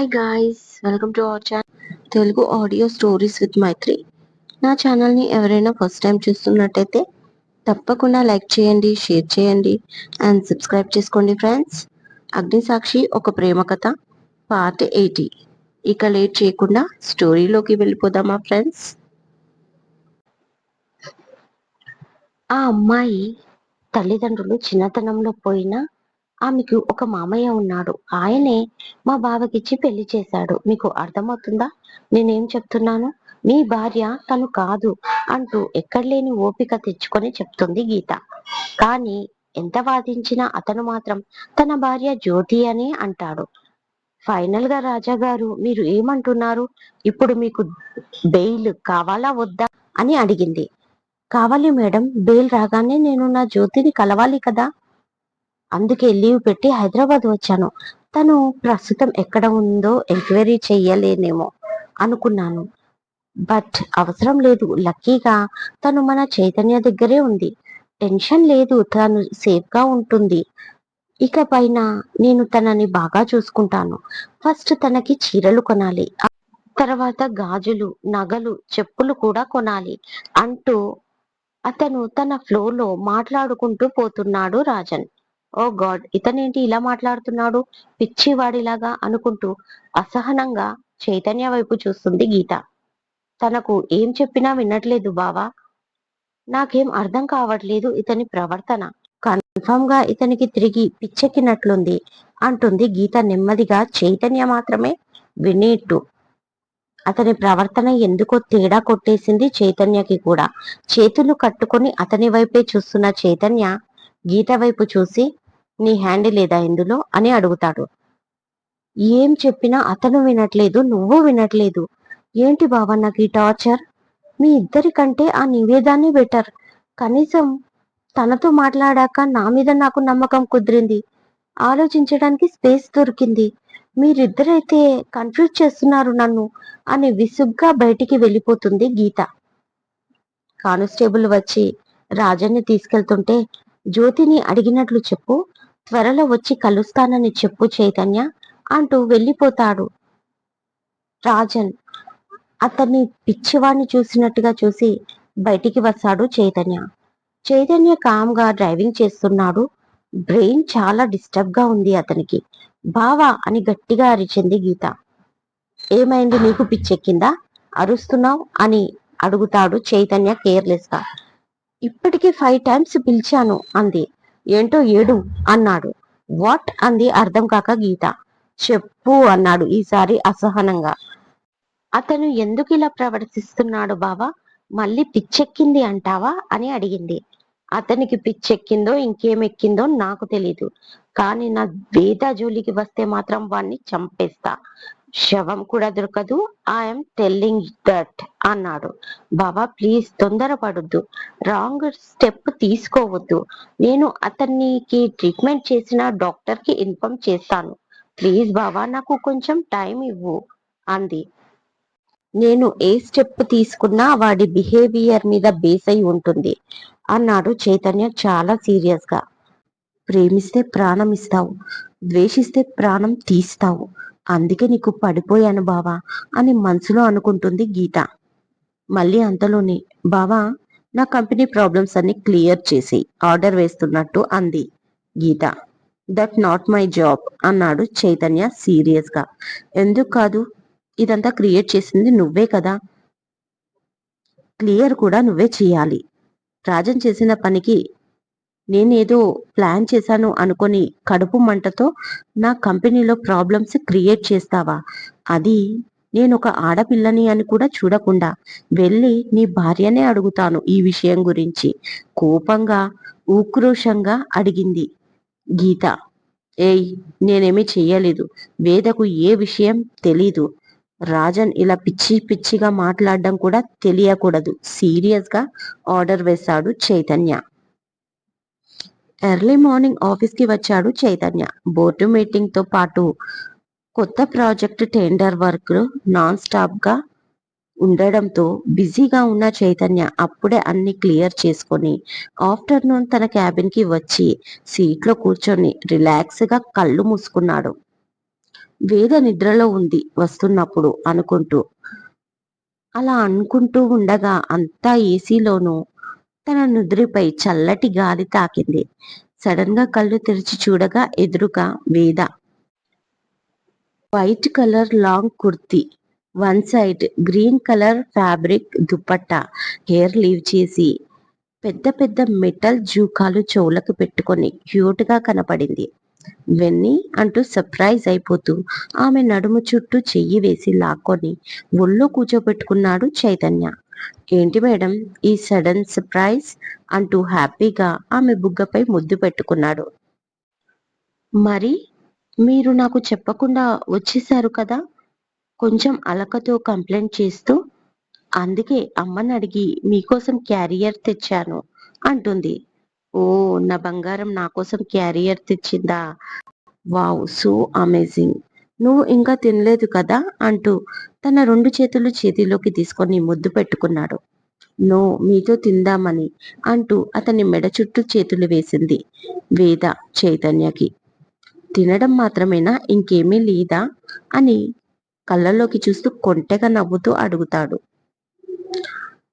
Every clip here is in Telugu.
Hi guys welcome to our channel Telugu audio stories with Maitri నా ఛానల్ని ఎవరైనా ఫస్ట్ టైం చూస్తున్నట్టయితే తప్పకుండా లైక్ చేయండి షేర్ చేయండి అండ్ సబ్స్క్రైబ్ చేసుకోండి ఫ్రెండ్స్ అగ్నిసాక్షి ఒక ప్రేమ కథ పార్ట్ ఎయిటీ ఇక లేట్ చేయకుండా స్టోరీలోకి వెళ్ళిపోదామా ఫ్రెండ్స్ ఆ అమ్మాయి తల్లిదండ్రులు చిన్నతనంలో పోయినా ఆమెకు ఒక మామయ్య ఉన్నాడు. ఆయనే మా బావకిచ్చి పెళ్ళి చేశాడు. మీకు అర్థమవుతుందా? నేనేం చెప్తున్నాను? మీ భార్య తను కాదు అంటూ ఎక్కడలేని ఓపిక తెచ్చుకొని చెప్తుంది గీత. కానీ ఎంత వాదించినా అతను మాత్రం తన భార్య జ్యోతి అని అంటాడు. ఫైనల్గా రాజా గారు మీరు ఏమంటున్నారు? ఇప్పుడు మీకు బెయిల్ కావాలా వద్దా? అని అడిగింది. కావాలి మేడం బెయిల్ రాగానే నేను నా జ్యోతిని కలవాలి కదా? అందుకే లీవ్ పెట్టి హైదరాబాద్ వచ్చాను. తను ప్రస్తుతం ఎక్కడ ఉందో ఎంక్వైరీ చెయ్యలేనేమో అనుకున్నాను. బట్ అవసరం లేదు లక్కీగా తను మన చైతన్య దగ్గరే ఉంది. టెన్షన్ లేదు తను సేఫ్గా ఉంటుంది. ఇక పైన నేను తనని బాగా చూసుకుంటాను. ఫస్ట్ తనకి చీరలు కొనాలి తర్వాత గాజులు నగలు చెప్పులు కూడా కొనాలి అంటూ అతను తన ఫ్లోర్లో మాట్లాడుకుంటూ పోతున్నాడు రాజన్. ఓ గాడ్ ఇతనేంటి ఇలా మాట్లాడుతున్నాడు? పిచ్చివాడిలాగా అనుకుంటూ అసహనంగా చైతన్య వైపు చూస్తుంది గీత. తనకు ఏం చెప్పినా వినట్లేదు బావా. నాకేం అర్థం కావట్లేదు ఇతని ప్రవర్తన. కన్ఫర్మ్గా ఇతనికి తిరిగి పిచ్చెక్కినట్లుంది అంటుంది గీత నెమ్మదిగా. చైతన్య మాత్రమే వినేట్టు. అతని ప్రవర్తన ఎందుకో తేడా కొట్టేసింది చైతన్యకి కూడా. చేతులు కట్టుకొని అతని వైపే చూస్తున్న చైతన్య గీత వైపు చూసి నీ హ్యాండ్ లేదా ఇందులో? అని అడుగుతాడు. ఏం చెప్పినా అతను వినట్లేదు నువ్వు వినట్లేదు. ఏంటి బావా నాకు ఈ టార్చర్? మీ ఇద్దరి కంటే ఆ నివేదాన్ని బెటర్. కనీసం తనతో మాట్లాడాక నా మీద నాకు నమ్మకం కుదిరింది. ఆలోచించడానికి స్పేస్ దొరికింది. మీరిద్దరైతే కన్ఫ్యూజ్ చేస్తున్నారు నన్ను అని విసుగ్గా బయటికి వెళ్ళిపోతుంది గీత. కానిస్టేబుల్ వచ్చి రాజన్ని తీసుకెళ్తుంటే జ్యోతిని అడిగినట్లు చెప్పు. త్వరలో వచ్చి కలుస్తానని చెప్పు చైతన్య అంటూ వెళ్ళిపోతాడు. రాజన్ అతన్ని పిచ్చివాణ్ణి చూసినట్టుగా చూసి బయటికి వస్తాడు చైతన్య. చైతన్య కామ్గా డ్రైవింగ్ చేస్తున్నాడు. బ్రెయిన్ చాలా డిస్టర్బ్గా ఉంది అతనికి. బావా అని గట్టిగా అరిచింది గీత. ఏమైంది నీకు పిచ్చెక్కిందా? అరుస్తున్నావు అని అడుగుతాడు చైతన్య కేర్లెస్గా. ఇప్పటికే ఫైవ్ టైమ్స్ పిలిచాను అంది. ఏంటో ఏడు అన్నాడు. వాట్ అంది అర్థం కాక గీత. చెప్పు అన్నాడు ఈసారి అసహనంగా. అతను ఎందుకు ఇలా ప్రవర్తిస్తున్నాడు బావా? మళ్ళీ పిచ్చెక్కింది అంటావా? అని అడిగింది. అతనికి పిచ్చెక్కిందో ఇంకేమెక్కిందో నాకు తెలీదు. కానీ నా బేదా జోలికి వస్తే మాత్రం వాణ్ణి చంపేస్తా. శవం కూడా దొరకదు. ఐఎమ్ టెల్లింగ్ దట్ అన్నాడు. బాబా ప్లీజ్ తొందరపడొద్దు. రాంగ్ స్టెప్ తీసుకోవద్దు. నేను అతనికి ట్రీట్మెంట్ చేసిన డాక్టర్కి ఇన్ఫార్మ్ చేస్తాను. ప్లీజ్ బాబా నాకు కొంచెం టైం ఇవ్వు అంది. నేను ఏ స్టెప్ తీసుకున్నా వాడి బిహేవియర్ మీద బేస్ అయి ఉంటుంది అన్నాడు చైతన్య చాలా సీరియస్గా. ప్రేమిస్తే ప్రాణం ఇస్తావు. ద్వేషిస్తే ప్రాణం తీస్తావు. అందుకే నీకు పడిపోయాను బావా అని మనసులో అనుకుంటుంది గీత. మళ్ళీ అంతలోనే బావా నా కంపెనీ ప్రాబ్లమ్స్ అన్ని క్లియర్ చేసి ఆర్డర్ వేస్తున్నట్టు అంది Geetha. That not my job అన్నాడు చైతన్య సీరియస్గా ఎందుకు కాదు? ఇదంతా క్రియేట్ చేసింది నువ్వే కదా. క్లియర్ కూడా నువ్వే చేయాలి. రాజన్ చేసిన పనికి నేనేదో ప్లాన్ చేశాను అనుకొని కడుపు మంటతో నా కంపెనీలో ప్రాబ్లమ్స్ క్రియేట్ చేస్తావా? అది నేను ఒక ఆడపిల్లని అని కూడా చూడకుండా వెళ్ళి నీ భార్యనే అడుగుతాను ఈ విషయం గురించి. కోపంగా ఉక్రోషంగా అడిగింది గీత. ఏయ్ నేనేమీ చెయ్యలేదు. వేదకు ఏ విషయం తెలీదు. రాజన్ ఇలా పిచ్చి పిచ్చిగా మాట్లాడడం కూడా తెలియకూడదు. సీరియస్గా ఆర్డర్ వేశాడు చైతన్య. ఎర్లీ మార్నింగ్ ఆఫీస్కి వచ్చాడు చైతన్య. బోర్డు మీటింగ్తో పాటు కొత్త ప్రాజెక్ట్ టెండర్ వర్క్ నాన్ స్టాప్గా ఉండడంతో బిజీగా ఉన్న చైతన్య అప్పుడే అన్ని క్లియర్ చేసుకొని ఆఫ్టర్నూన్ తన క్యాబిన్కి వచ్చి సీట్లో కూర్చొని రిలాక్స్గా కళ్ళు మూసుకున్నాడు. వేద నిద్రలో ఉంది వస్తున్నప్పుడు అనుకుంటూ. అలా అనుకుంటూ ఉండగా అంతా ఏసీలోనూ తన నుదిరిపై చల్లటి గాలి తాకింది. సడన్గా కళ్ళు తెరిచి చూడగా ఎదురుగా Veda. White colour long kurti one side green colour fabric dupatta hair leave చేసి పెద్ద పెద్ద మెటల్ జూకాలు చెవులకు పెట్టుకొని క్యూట్గా కనపడింది. వెన్నీ అంటూ సర్ప్రైజ్ అయిపోతూ ఆమె నడుము చుట్టూ చెయ్యి వేసి లాక్కొని ఒళ్ళో కూర్చోబెట్టుకున్నాడు చైతన్య. ఏంటి మేడం? ఈ సడన్ సర్ప్రైజ్ అంటూ హ్యాపీగా ఆమె బుగ్గపై ముద్దు పెట్టుకున్నాడు. మరి? మీరు నాకు చెప్పకుండా వచ్చేసారు కదా? కొంచెం అలకతో కంప్లైంట్ చేస్తూ అందుకే అమ్మని అడిగి మీకోసం క్యారియర్ తెచ్చాను అంటుంది. ఓ నా బంగారం నా కోసం క్యారియర్ తెచ్చిందా? Wow so amazing. నువ్వు ఇంకా తినలేదు కదా అంటూ తన రెండు చేతులు చేతిలోకి తీసుకొని ముద్దు పెట్టుకున్నాడు. నో మీతో తిందామని అంటూ అతని మెడ చుట్టూ చేతులు వేసింది వేద చైతన్యకి. తినడం మాత్రమేనా? ఇంకేమీ లేదా? అని కళ్ళలోకి చూస్తూ కొంటెగా నవ్వుతూ అడుగుతాడు.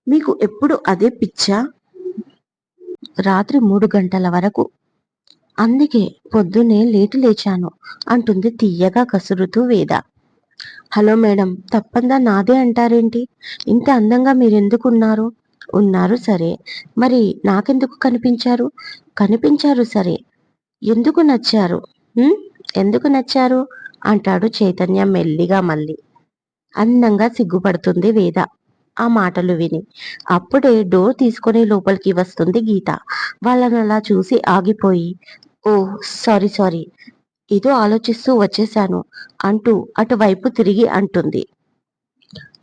మీకు ఎప్పుడు అదే పిచ్చా? రాత్రి మూడు గంటల వరకు అందుకే పొద్దున్నే లేటు లేచాను అంటుంది తీయగా కసురుతూ వేద. హలో మేడం తప్పందా నాదే అంటారేంటి? ఇంత అందంగా మీరెందుకు ఉన్నారు ఉన్నారు సరే. మరి నాకెందుకు కనిపించారు? కనిపించారు సరే. ఎందుకు నచ్చారు? ఎందుకు నచ్చారు? అంటాడు చైతన్య మెల్లిగా మళ్ళీ. అందంగా సిగ్గుపడుతుంది వేద. ఆ మాటలు విని. అప్పుడే డోర్ తీసుకొని లోపలికి వస్తుంది గీత. వాళ్ళని అలా చూసి ఆగిపోయి ఓ సారీ సారీ. ఏదో ఆలోచిస్తూ వచ్చేసాను అంటూ అటువైపు తిరిగి అంటుంది.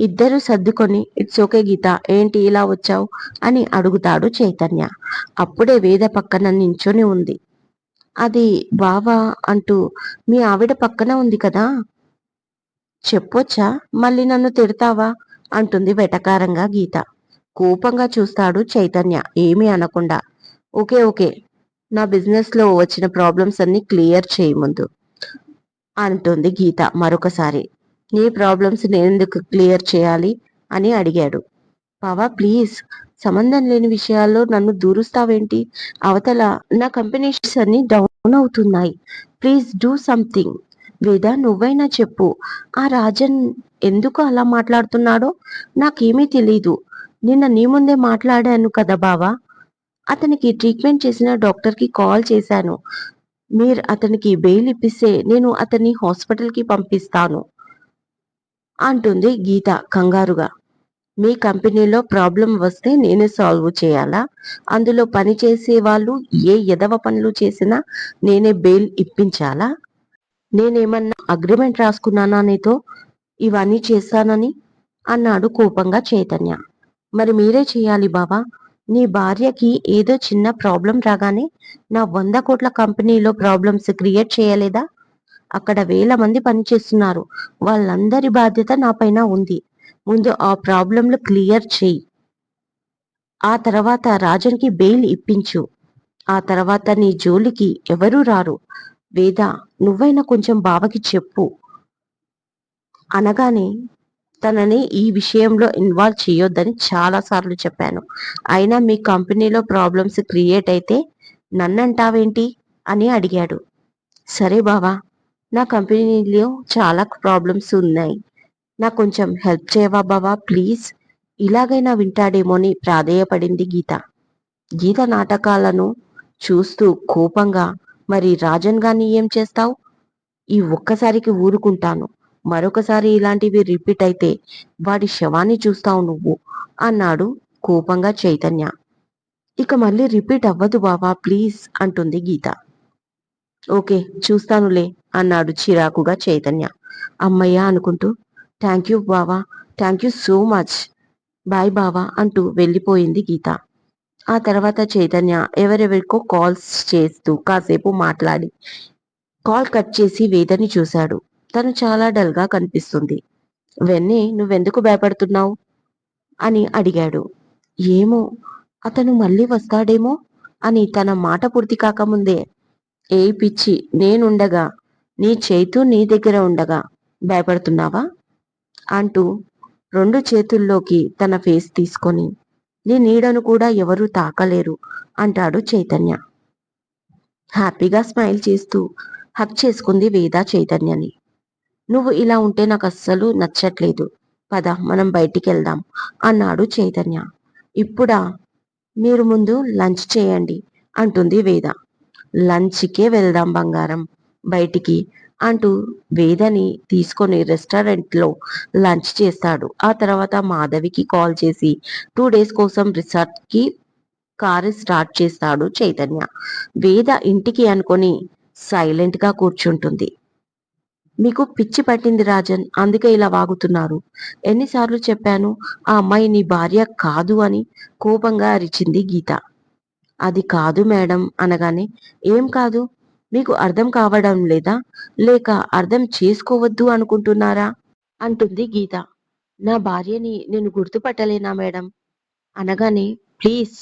ఇద్దరు సర్దుకొని ఇట్స్ ఓకే గీత ఏంటి ఇలా వచ్చావు? అని అడుగుతాడు చైతన్య. అప్పుడే వేద పక్కన నించొని ఉంది. అది బావా అంటూ మీ ఆవిడ పక్కన ఉంది కదా? చెప్పొచ్చా? మళ్ళీ నన్ను తిడతావా? అంటుంది వెటకారంగా గీత. కోపంగా చూస్తాడు చైతన్య. ఏమీ అనకుండా ఓకే ఓకే నా బిజినెస్లో వచ్చిన ప్రాబ్లమ్స్ అన్ని క్లియర్ చేయి ముందు. అంటుంది గీత మరొకసారి. నీ ప్రాబ్లమ్స్ నేనెందుకు క్లియర్ చేయాలి? అని అడిగాడు. బావా ప్లీజ్ సంబంధం లేని విషయాల్లో నన్ను దూరుస్తావేంటి? అవతల నా కంపెనీస్ అన్ని డౌన్ అవుతున్నాయి. ప్లీజ్ డూ సంథింగ్ వేద నువ్వైనా చెప్పు. ఆ రాజన్ ఎందుకు అలా మాట్లాడుతున్నాడో? నాకేమీ తెలీదు. నిన్న నీ ముందే మాట్లాడాను కదా బావా. అతనికి ట్రీట్మెంట్ చేసిన డాక్టర్కి కాల్ చేశాను. మీరు అతనికి బెయిల్ ఇప్పిస్తే నేను అతన్ని హాస్పిటల్కి పంపిస్తాను అంటుంది గీత కంగారుగా. మీ కంపెనీలో ప్రాబ్లం వస్తే నేనే సాల్వ్ చేయాలా? అందులో పని చేసే వాళ్ళు ఏ ఎదవ పనులు చేసినా నేనే బెయిల్ ఇప్పించాలా? నేనేమన్నా అగ్రిమెంట్ రాసుకున్నానా నీతో? ఇవన్నీ చేస్తానని అన్నాడు కోపంగా చైతన్య. మరి మీరే చేయాలి బాబా నీ భార్యకి ఏదో చిన్న ప్రాబ్లం రాగానే నా వంద కోట్ల కంపెనీలో ప్రాబ్లమ్స్ క్రియేట్ చేయలేదా? అక్కడ వేల మంది పనిచేస్తున్నారు. వాళ్ళందరి బాధ్యత నా పైన ఉంది. ముందు ఆ ప్రాబ్లంలు క్లియర్ చేయి. ఆ తర్వాత రాజన్కి బెయిల్ ఇప్పించు. ఆ తర్వాత నీ జోలికి ఎవరూ రారు. వేద నువ్వైనా కొంచెం బావకి చెప్పు. అనగానే తనని ఈ విషయంలో ఇన్వాల్వ్ చేయొద్దని చాలా సార్లు చెప్పాను. అయినా మీ కంపెనీలో ప్రాబ్లమ్స్ క్రియేట్ అయితే నన్నంటావేంటి అని అడిగాడు. సరే బావా నా కంపెనీలో చాలా ప్రాబ్లమ్స్ ఉన్నాయి. నాకు కొంచెం హెల్ప్ చేయవా బావా ప్లీజ్ ఇలాగైనా వింటాడేమోని ప్రాధేయపడింది గీత. గీత నాటకాలను చూస్తూ కోపంగా మరి రాజన్ గాని ఏం చేస్తావు? ఈ ఒక్కసారికి ఊరుకుంటాను. మరొకసారి ఇలాంటివి రిపీట్ అయితే వాడి శవాన్ని చూస్తావు నువ్వు అన్నాడు కోపంగా చైతన్య. ఇక మళ్ళీ రిపీట్ అవ్వదు బావా ప్లీజ్ అంటుంది గీత. ఓకే చూస్తానులే అన్నాడు చిరాకుగా చైతన్య. అమ్మయ్య అనుకుంటూ థ్యాంక్ యూ బావా thank you so much bye బావా అంటూ వెళ్ళిపోయింది గీత. ఆ తర్వాత చైతన్య ఎవరెవరికో కాల్స్ చేస్తూ కాసేపు మాట్లాడి కాల్ కట్ చేసి వేదని చూశాడు. తను చాలా డల్గా కనిపిస్తుంది. వెన్నీ నువ్వెందుకు భయపడుతున్నావు? అని అడిగాడు. ఏమో అతను మళ్ళీ వస్తాడేమో? అని తన మాట పూర్తి కాకముందే ఏ పిచ్చి నేనుండగా నీ చేతు నీ దగ్గర ఉండగా భయపడుతున్నావా? అంటూ రెండు చేతుల్లోకి తన ఫేస్ తీసుకొని నీ నీడను కూడా ఎవరూ తాకలేరు అంటాడు చైతన్య. హ్యాపీగా స్మైల్ చేస్తూ హక్ చేసుకుంది వేద చైతన్యని. నువ్వు ఇలా ఉంటే నాకు అస్సలు నచ్చట్లేదు. పద మనం బయటికి వెళ్దాం అన్నాడు చైతన్య. ఇప్పుడా? మీరు ముందు లంచ్ చేయండి అంటుంది వేద. లంచ్కే వెళ్దాం బంగారం. బయటికి అంటూ వేదని తీసుకొని రెస్టారెంట్లో లంచ్ చేస్తాడు. ఆ తర్వాత మాధవికి కాల్ చేసి టూ డేస్ కోసం రిసార్ట్కి కారు స్టార్ట్ చేస్తాడు చైతన్య. వేద ఇంటికి అనుకొని సైలెంట్గా కూర్చుంటుంది. మీకు పిచ్చి పట్టింది రాజన్ అందుకే ఇలా వాగుతున్నారు. ఎన్నిసార్లు చెప్పాను ఆ అమ్మాయి నీ భార్య కాదు అని కోపంగా అరిచింది గీత. అది కాదు మేడం అనగానే ఏం కాదు? మీకు అర్థం కావడం లేదా? లేక అర్థం చేసుకోవద్దు అనుకుంటున్నారా? అంటుంది గీత. నా భార్యని నేను గుర్తుపట్టలేనా మేడం? అనగానే ప్లీజ్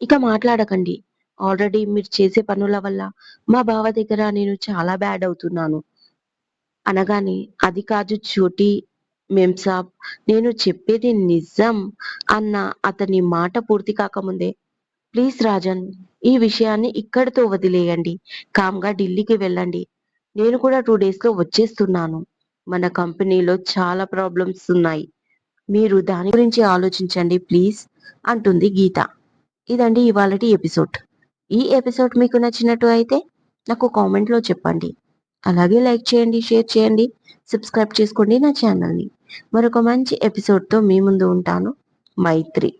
ఇక మాట్లాడకండి. ఆల్రెడీ మీరు చేసే పనుల వల్ల మా బావ దగ్గర నేను చాలా బ్యాడ్ అవుతున్నాను. అనగానే అది కాదు చోటి మెంసాబ్ నేను చెప్పేది నిజం అన్న అతని మాట పూర్తి కాకముందే ప్లీజ్ రాజన్ ఈ విషయాన్ని ఇక్కడితో వదిలేయండి కామ్గా ఢిల్లీకి వెళ్ళండి. నేను కూడా టూ డేస్లో వచ్చేస్తున్నాను. మన కంపెనీలో చాలా ప్రాబ్లమ్స్ ఉన్నాయి. మీరు దాని గురించి ఆలోచించండి ప్లీజ్ అంటుంది గీత. ఇదండి ఇవాళటి ఎపిసోడ్. ఈ ఎపిసోడ్ మీకు నచ్చినట్టు అయితే నాకు కామెంట్లో చెప్పండి. అలాగే లైక్ చేయండి షేర్ చేయండి సబ్స్క్రైబ్ చేసుకోండి నా ఛానల్ని. మరొక మంచి ఎపిసోడ్తో మీ ముందు ఉంటాను. మైత్రి.